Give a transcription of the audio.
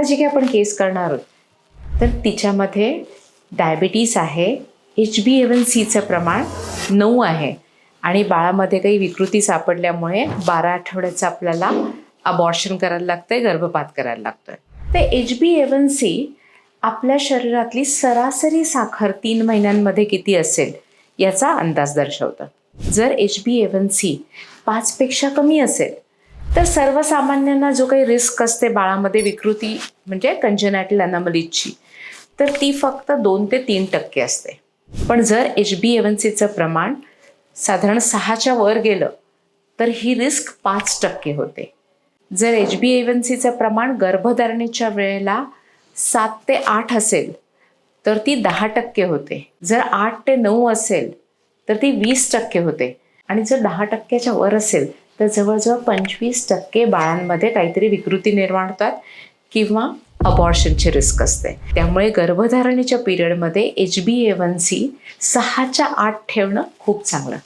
आता जी काही आपण केस करणार आहोत तर तिच्यामध्ये डायबिटीस आहे एच बी एवन सीचं प्रमाण नऊ आहे आणि बाळामध्ये काही विकृती सापडल्यामुळे बारा आठवड्याचं आपल्याला अबॉर्शन करायला लागतं आहे गर्भपात करायला लागतो आहे तर एच बी एवन सी आपल्या शरीरातली सरासरी साखर तीन महिन्यांमध्ये किती असेल याचा अंदाज दर्शवतं. जर H B A one C पाचपेक्षा कमी असेल तर सर्वसामान्यांना जो काही रिस्क असते बाळामध्ये विकृती म्हणजे कंजनॅटल अनामलीची तर ती फक्त दोन ते तीन टक्के असते. पण जर एच बी एवन सीचं प्रमाण साधारण सहाच्या वर गेलं तर ही रिस्क पाच टक्के होते. जर एच बी एवन सीचं प्रमाण गर्भधारणेच्या वेळेला सात ते आठ असेल तर ती दहा टक्के होते. जर आठ ते नऊ असेल तर ती वीस टक्के होते. आणि जर दहा टक्क्याच्या वर असेल तर जवळजवळ पंचवीस टक्के बाळांमध्ये काहीतरी विकृती निर्माण होतात किंवा अबॉर्शनची रिस्क असते. त्यामुळे गर्भधारणेच्या पिरियडमध्ये H B A one C सहाच्या आठ ठेवणं खूप चांगलं.